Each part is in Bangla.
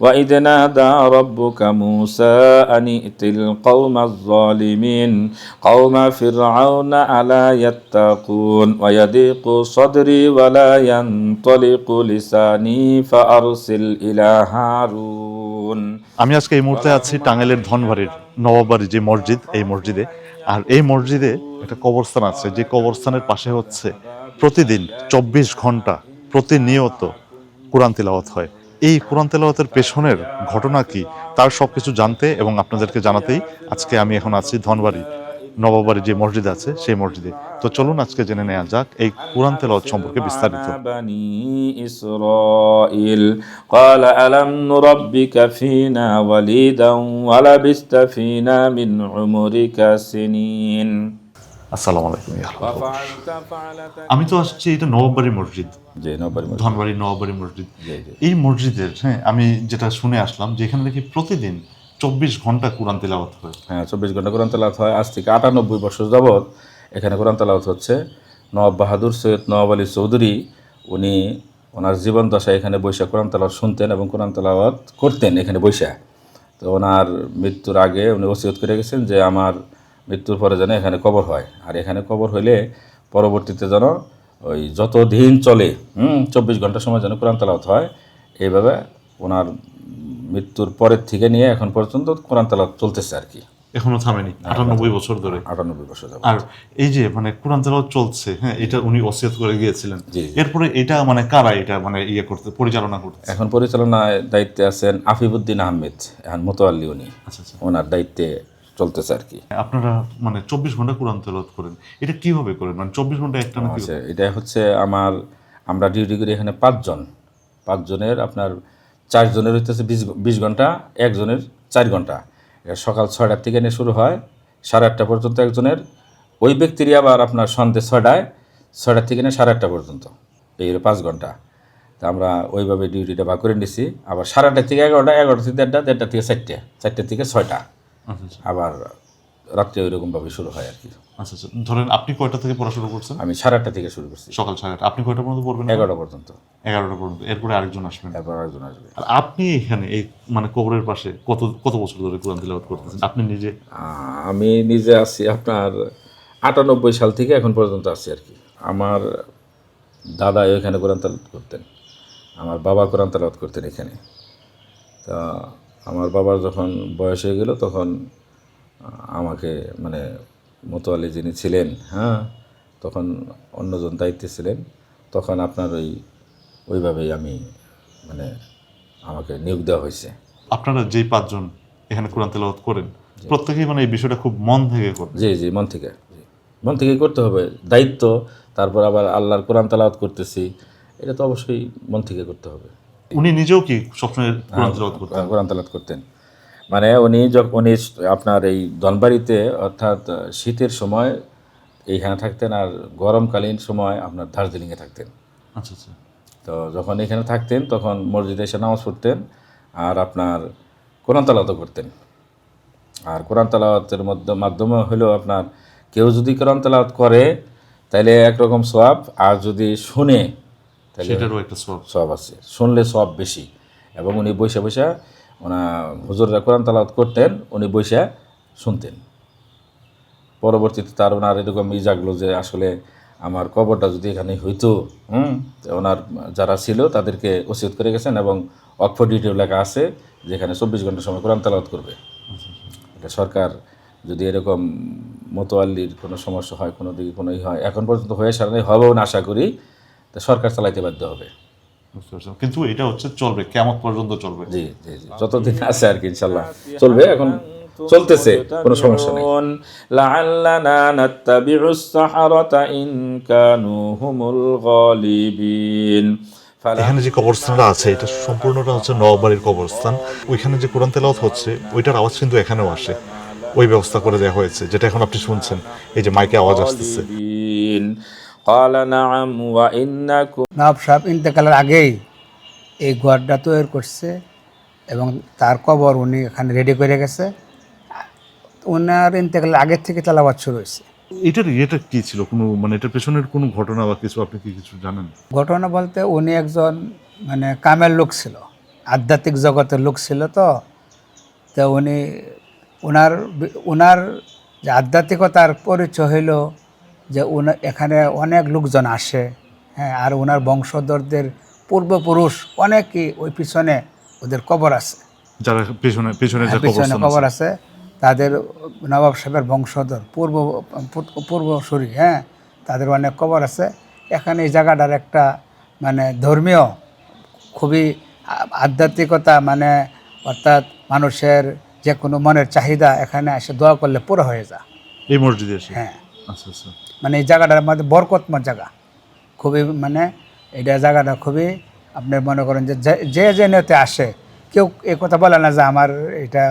وإذ نادى ربك موسى أن ائت القوم الظالمين قوم فرعون ألا يتقون ويضيق صدري ولا ينطلق لساني فأرسل إلى هارون আমি আজকে এই মুহূর্তে আছি টাঙ্গাইলের ধনবাড়ির নবাবাড়ি যে মসজিদ এই মসজিদে আর এই মসজিদে একটা কবরস্থান আছে যে কবরস্থানের পাশে হচ্ছে প্রতিদিন চব্বিশ ঘন্টা প্রতিনিয়ত কোরআন তেলাওয়াত হয় এই কোরআন তেলাওয়াতের পেছনের ঘটনা কি তার সবকিছু জানতে এবং আপনাদেরকে জানাতেই আজকে আমি এখন আছি ধনবাড়ি নবাবাড়ি যে মসজিদ আছে সেই মসজিদে তো চলুন আজকে জেনে নেওয়া যাক এই কোরআন তেলাওয়াত সম্পর্কে বিস্তারিত بني إسرائيل قال ألم نربك فينا وليدا ولبست فينا من عمرك سنين আসসালামু আলাইকুম ইয়া আল্লাহ। وفعلت فعلتك আমি তো আসছি এটা নবাবাড়ি মসজিদ জি নব্বই মিনিট। ধনবাড়ি নবাবাড়ি মসজিদ। এই মসজিদের হ্যাঁ আমি যেটা শুনে আসলাম যে এখানে নাকি প্রতিদিন চব্বিশ ঘণ্টা কোরআন তেলাওয়াত হয়। হ্যাঁ চব্বিশ ঘণ্টা কোরআন তেলাওয়াত হয়। আজ থেকে আটানব্বই বছর যাবৎ এখানে কোরআন তেলাওয়াত হচ্ছে। নবাব বাহাদুর সৈয়দ নবাব আলী চৌধুরী উনি ওনার জীবন দশা এখানে বৈশা কোরআন তেলাওয়াত শুনতেন এবং কোরআন তেলাওয়াত করতেন এখানে বৈশা তো ওনার মৃত্যুর আগে উনি ওসিয়ত করে গেছেন যে আমার মৃত্যুর পরে যেন এখানে কবর হয়। আর এখানে কবর হইলে পরবর্তীতে যেন ওই যত দিন চলে হুম চব্বিশ ঘণ্টা সময় যেন কোরআন তেলাওয়াত হয় এইভাবে ওনার মৃত্যুর পরের থেকে নিয়ে এখন পর্যন্ত কোরআন তেলাওয়াত চলতেছে আর কি। এখনও থামেনি আটানব্বই বছর ধরে। আটানব্বই বছর যাবত। আর এই যে মানে কোরআন তেলাওয়াত চলছে হ্যাঁ এটা উনি ওসিয়ত করে গিয়েছিলেন। এরপরে এটা মানে কারা এটা মানে ইয়ে করতে পরিচালনা করতে? এখন পরিচালনায় দায়িত্বে আছেন আফিবুদ্দিন আহমেদ এখন মোতোয়াল্লি উনি। আচ্ছা আচ্ছা। ওনার দায়িত্বে চলতেছে আর কি। আপনারা মানে চব্বিশ ঘণ্টা কোরআন তেলাওয়াত করেন এটা কীভাবে করেন? মানে চব্বিশ ঘণ্টা একটা না আচ্ছা এটা হচ্ছে আমার আমরা ডিউটি করি এখানে পাঁচজন পাঁচজনের আপনার চারজনের হইতেছে বিশ বিশ ঘণ্টা একজনের চার ঘণ্টা। এটা সকাল ছয়টার থেকে নিয়ে শুরু হয় সাড়ে আটটা পর্যন্ত একজনের ওই ব্যক্তিরই আবার আপনার সন্ধ্যে ছয়টায় ছয়টার থেকে নিয়ে সাড়ে আটটা পর্যন্ত। এই পাঁচ ঘণ্টা। তা আমরা ওইভাবে ডিউটিটা ভাগ করে নিছি। আবার সাড়ে আটটা থেকে এগারোটা এগারোটা থেকে দেড়টা দেড়টা থেকে চারটে চারটে থেকে ছয়টা। আবার রাত্রে ওইরকমভাবে শুরু হয় আর কি। আচ্ছা আচ্ছা। ধরেন আপনি কয়টা থেকে পড়াশোনা করছেন? আমি সাড়ে আটটা থেকে শুরু করছি। সকাল সাড়ে আটটা। আপনি কয়টা পর্যন্ত পড়বেন এগারোটা পর্যন্ত। এগারোটা পর্যন্ত। এরপরে আরেকজন আসবেন। তারপর একজন আসবে। আর আপনি এখানে এই মানে কবরের পাশে কত কত বছর ধরে কোরআন তেলাওয়াত করতেছেন? আপনি নিজে? আমি নিজে আছি আপনার আটানব্বই সাল থেকে এখন পর্যন্ত আছি আর কি। আমার দাদা এখানে কোরআন তালাত করতেন। আমার বাবা কোরআন তালাত করতেন এখানে। তা আমার বাবার যখন বয়স হয়ে গেল তখন আমাকে মানে মোতোয়ালি যিনি ছিলেন হ্যাঁ তখন অন্যজন দায়িত্বে ছিলেন তখন আপনার ওই ওইভাবেই আমি মানে আমাকে নিয়োগ দেওয়া হয়েছে। আপনারা যেই পাঁচজন এখানে কোরআন তেলাওয়াত করেন প্রত্যেকেই মানে এই বিষয়টা খুব মন থেকে করেন জি জি মন থেকে। জি। মন থেকে করতে হবে। দায়িত্ব তারপর আবার আল্লাহর কোরআন তালাওয়াত করতেছি এটা তো অবশ্যই মন থেকে করতে হবে। উনি নিজেও কি সবসময় কোরআন তেলাওয়াত করতেন? কোরআন তালাত করতেন। মানে উনি যখন উনি আপনার এই ধনবাড়িতে অর্থাৎ শীতের সময় এইখানে থাকতেন আর গরমকালীন সময় আপনার দার্জিলিংয়ে থাকতেন। আচ্ছা আচ্ছা। তো যখন এখানে থাকতেন তখন মসজিদে এসে নামাজ পড়তেন আর আপনার কোরআন তালাওয়াতও করতেন। আর কোরআন তালাওয়াতের মধ্যে মাধ্যমে হলো আপনার কেউ যদি কোরআন তালাওয়াত করে তাহলে একরকম সব আর যদি শুনে সেটারও একটা সব। সব আছে। শুনলে সব বেশি। এবং উনি বৈশা বৈশা ওনা হুজুররা কোরআন তালাওয়াত করতেন উনি বৈশা শুনতেন। পরবর্তীতে তার ওনার এরকম ই জাগলো যে আসলে আমার কবরটা যদি এখানে হইতো হুম ওনার যারা ছিল তাদেরকে ওসিয়ত করে গেছেন এবং অক্ফোর ডিটেল লেখা আছে যেখানে চব্বিশ ঘণ্টা সময় কোরআন তালাওয়াত করবে। এটা সরকার যদি এরকম মোতোয়াল্লির কোনো সমস্যা হয় কোনো দিকে কোনো ই হয় এখন পর্যন্ত হয়ে সারাই হবেও না আশা করি। তা সরকার চালাইতে বাধ্য হবে। কিন্তু এটা হচ্ছে চলবে কেমন পর্যন্ত চলবে? জি জি জি। যতদিন আছে আর কি ইনশাল্লাহ হ্যাঁ, চলবে হ্যাঁ, এখন হ্যাঁ, চলতেছে কোনো সমস্যা নেই। লাআল্লানা নাত্তাবিউস সাহারাতা ইন কানু গালিবিন। এখানে যে কবরস্থানটা আছে এটা সম্পূর্ণটা হচ্ছে নবাবাড়ির কবরস্থান। ওইখানে যে কোরআন তেলাওয়াত হচ্ছে ওইটার আওয়াজ কিন্তু এখানেও আসে। ওই ব্যবস্থা করে দেওয়া হয়েছে যেটা এখন আপনি শুনছেন। এই যে মাইকে আওয়াজ আসতেছে। নওয়াব সাহেব ইন্তেকালের আগেই এই ঘরটা তৈরি করছে এবং তার কবর উনি এখানে রেডি করে গেছে। ওনার ইন্তেকালের আগের থেকে তালাবাদ শুরু হয়েছে। এটার এটা কি ছিল? কোনো মানে এটার পেছনের কোনো ঘটনা বা কিছু আপনি কি কিছু জানেন? ঘটনা বলতে উনি একজন মানে কামের লোক ছিল আধ্যাত্মিক জগতের লোক ছিল তো। তো উনি ওনার ওনার যে আধ্যাত্মিকতার পরিচয় হইল যে উনা এখানে অনেক লোকজন আসে হ্যাঁ আর ওনার বংশধরদের পূর্বপুরুষ অনেকই ওই পিছনে ওদের কবর আছে। যারা পিছনে পিছনে হ্যাঁ, পিছনে কবর আছে। আছে তাদের নবাব সাহেবের বংশধর পূর্ব পূর্বসূরি হ্যাঁ তাদের অনেক কবর আছে। এখানে এই জায়গাটার একটা মানে ধর্মীয় খুবই আধ্যাত্মিকতা মানে অর্থাৎ মানুষের যে কোনো মনের চাহিদা এখানে এসে দোয়া করলে পুরো হয়ে যায়। এই মসজিদে হ্যাঁ। আচ্ছা আচ্ছা। মানে এই জায়গাটার মধ্যে বরকতময় জায়গা খুবই মানে এটা জায়গাটা খুবই আপনি মনে করেন যে যে- যে যে নিয়তে আসে কেউ এই কথা বলে না যে আমার এটা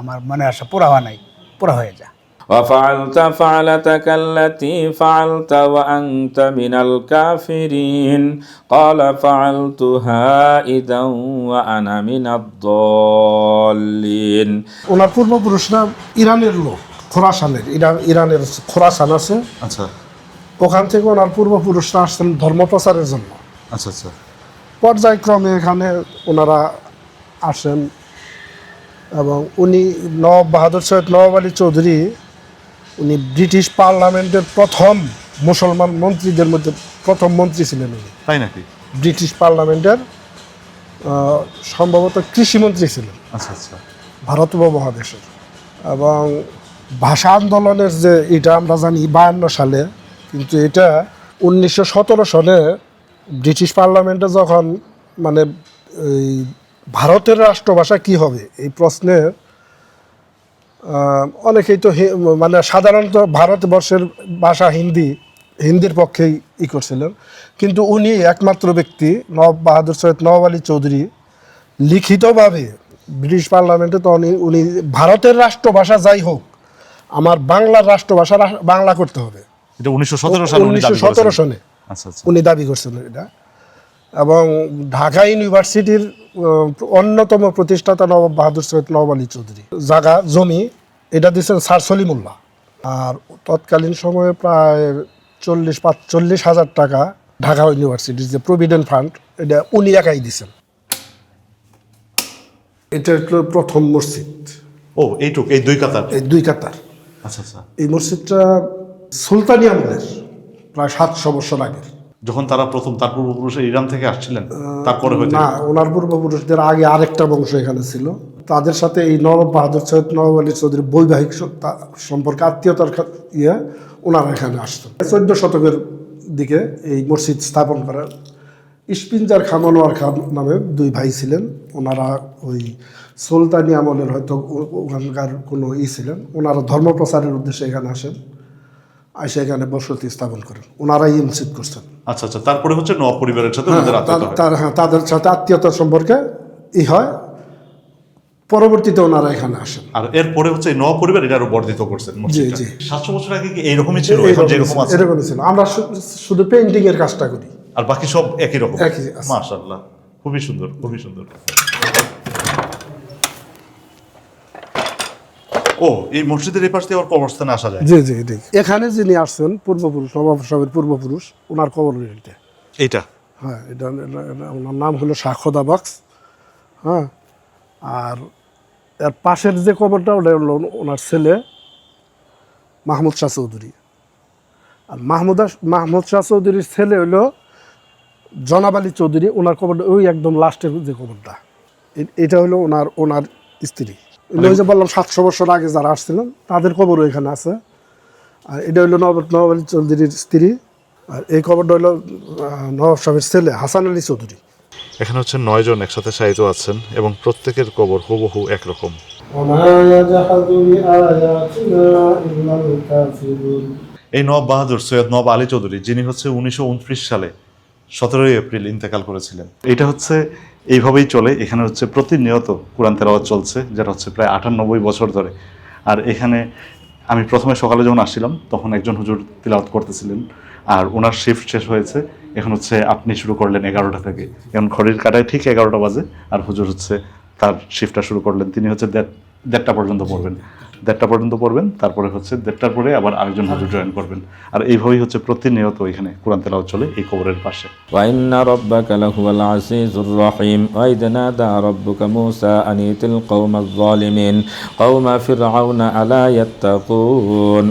আমার মনে আশা পুরা হওয়া নাই পুরা হয়ে যায় وفعلت فعلتك التي فعلت وأنت من الكافرين قال فعلتها إذا وأنا من الضالين ওনার পূর্বপুরুষরা ইরানের লোক খোরাসানের ইরান ইরানের খোরাসান আছে। আচ্ছা। ওখান থেকে ওনার পূর্বপুরুষরা আসছেন ধর্ম প্রচারের জন্য। আচ্ছা আচ্ছা। পর্যায়ক্রমে এখানে ওনারা আসেন এবং উনি নবাব বাহাদুর সৈয়দ নবাব আলী চৌধুরী উনি ব্রিটিশ পার্লামেন্টের প্রথম মুসলমান মন্ত্রীদের মধ্যে প্রথম মন্ত্রী ছিলেন উনি। তাই নাকি? ব্রিটিশ পার্লামেন্টের সম্ভবত কৃষিমন্ত্রী ছিলেন। আচ্ছা আচ্ছা। ভারত উপমহাদেশের। এবং ভাষা আন্দোলনের যে এটা আমরা জানি বায়ান্ন সালে, কিন্তু এটা উনিশশো সতেরো সালে ব্রিটিশ পার্লামেন্টে যখন মানে এই ভারতের রাষ্ট্রভাষা কি হবে, এই প্রশ্নে অনেকেই তো মানে সাধারণত ভারতবর্ষের ভাষা হিন্দি, হিন্দির পক্ষেই ই করছিলেন। কিন্তু উনি একমাত্র ব্যক্তি, নব বাহাদুর সৈয়দ নবাব আলী চৌধুরী, লিখিতভাবে ব্রিটিশ পার্লামেন্টে তো উনি ভারতের রাষ্ট্রভাষা যাই হোক আমার বাংলার রাষ্ট্রভাষা বাংলা করতে হবে। এটা উনিশশো সতেরো সালে উনিশশো সতেরো। সনে আচ্ছা আচ্ছা। উনি দাবি করছেন এটা। এবং ঢাকা ইউনিভার্সিটির অন্যতম প্রতিষ্ঠাতা নবাব বাহাদুর সৈয়দ নবাব আলী চৌধুরী। জায়গা জমি এটা দিচ্ছেন স্যার সলিমুল্লাহ। আর তৎকালীন সময়ে প্রায় চল্লিশ পাঁচ চল্লিশ হাজার টাকা ঢাকা ইউনিভার্সিটির যে প্রভিডেন্ট ফান্ড এটা উনি একাই দিচ্ছেন এটা হলো প্রথম মসজিদ। ও এইটুক এই দুই কাতার? এই দুই কাতার। আচ্ছা আচ্ছা। এই মসজিদটা সুলতানি আমলের প্রায় সাতশো বছর আগের। যখন তারা প্রথম তার পূর্বপুরুষ ইরান থেকে আসছিলেন তারপরে না ওনার পূর্বপুরুষদের আগে আরেকটা বংশ এখানে ছিল। তাদের সাথে এই নবাব বাহাদুর সৈয়দ নবাব আলী চৌধুরীর বৈবাহিক সম্পর্কে আত্মীয়তার ইয়ে ওনারা এখানে আসতেন চোদ্দ শতকের দিকে এই মসজিদ স্থাপন করার ইস্পিনজার খান আনোয়ার খান নামে দুই ভাই ছিলেন। ওনারা ওই সুলতানি আমলের হয়তো ওখানকার কোনো ই ছিলেন। ওনারা ধর্ম প্রচারের উদ্দেশ্যে এখানে আসেন। আসে এখানে বসতি স্থাপন করেন। ওনারাই মসজিদ করছেন। আচ্ছা আচ্ছা তারপরে হচ্ছে নবাব পরিবারের সাথে হ্যাঁ, তার- হ্যাঁ। তাদের সাথে আত্মীয়তা সম্পর্কে ই হয়। পরবর্তীতে ওনারা এখানে আসেন। আর এরপরে হচ্ছে নবাব পরিবার এটা আরও বর্ধিত করছেন মসজিদটা। জি। সাতশো বছর আগে কি এইরকমই ছিল? এরকমই ছিল। আমরা শুধু পেন্টিং এর কাজটা করি। আর বাকি সব একই রকম। একই আছে। মাশাআল্লাহ। খুবই সুন্দর খুবই সুন্দর। ও এই মসজিদের এই পাশ দিয়ে আবার কবরস্থানে আসা যায়? জি জি ঠিক এখানে যিনি আসছেন পূর্বপুরুষ নবাব সাহেবের পূর্বপুরুষ ওনার কবর এটা এইটা? হ্যাঁ এটা ওনার নাম হলো শাখদা বক্স। হ্যাঁ আর এর পাশের যে কবরটা ওটা হলো ওনার ছেলে মাহমুদ শাহ চৌধুরী। আর মাহমুদ মাহমুদ শাহ চৌধুরীর ছেলে হলো জনাব আলী চৌধুরী ওনার কবরটা ওই একদম লাস্টের যে কবরটা এটা হলো ওনার ওনার স্ত্রী। মানে- ওই যে বললাম সাতশো বছর আগে যারা আসছিলেন তাদের খবর এখানে আছে। আর এটা হলো নব নবাব আলী চৌধুরীর স্ত্রী। আর এই কবরটা হলো নবাব সাহেবের ছেলে হাসান আলী চৌধুরী। এখানে হচ্ছে নয় জন একসাথে সাহিত আছেন এবং প্রত্যেকের কবর হুবহু একরকম। এই নব বাহাদুর সৈয়দ নব আলী চৌধুরী যিনি হচ্ছে উনিশশো উনত্রিশ সালে সতেরোই এপ্রিল ইন্তেকাল করেছিলেন। এটা হচ্ছে, এইভাবেই চলে। এখানে হচ্ছে প্রতিনিয়ত কোরআন তেলাওয়াত চলছে, যেটা হচ্ছে প্রায় আটানব্বই বছর ধরে। আর এখানে আমি প্রথমে সকালে যখন আসছিলাম, তখন একজন হুজুর তিলাওয়াত করতেছিলেন। আর ওনার শিফট শেষ হয়েছে। এখন হচ্ছে আপনি শুরু করলেন এগারোটা থেকে। এখন ঘড়ির কাটায় ঠিক এগারোটা বাজে, আর হুজুর হচ্ছে তার শিফটটা শুরু করলেন। তিনি হচ্ছে দেড়- দেড়টা পর্যন্ত পড়বেন। দেড়টা পর্যন্ত পড়বেন তারপরে হচ্ছে দেড়টার পরে আবার আরেকজন হুজুর জয়েন করবেন আর এইভাবেই হচ্ছে প্রতিনিয়ত এখানে কোরআন তেলাওয়াত চলে এই কবরের পাশে وإن ربك لهو العزيز الرحيم وإذ نادى ربك موسى أن ائت القوم الظالمين قوم فرعون ألا يتقون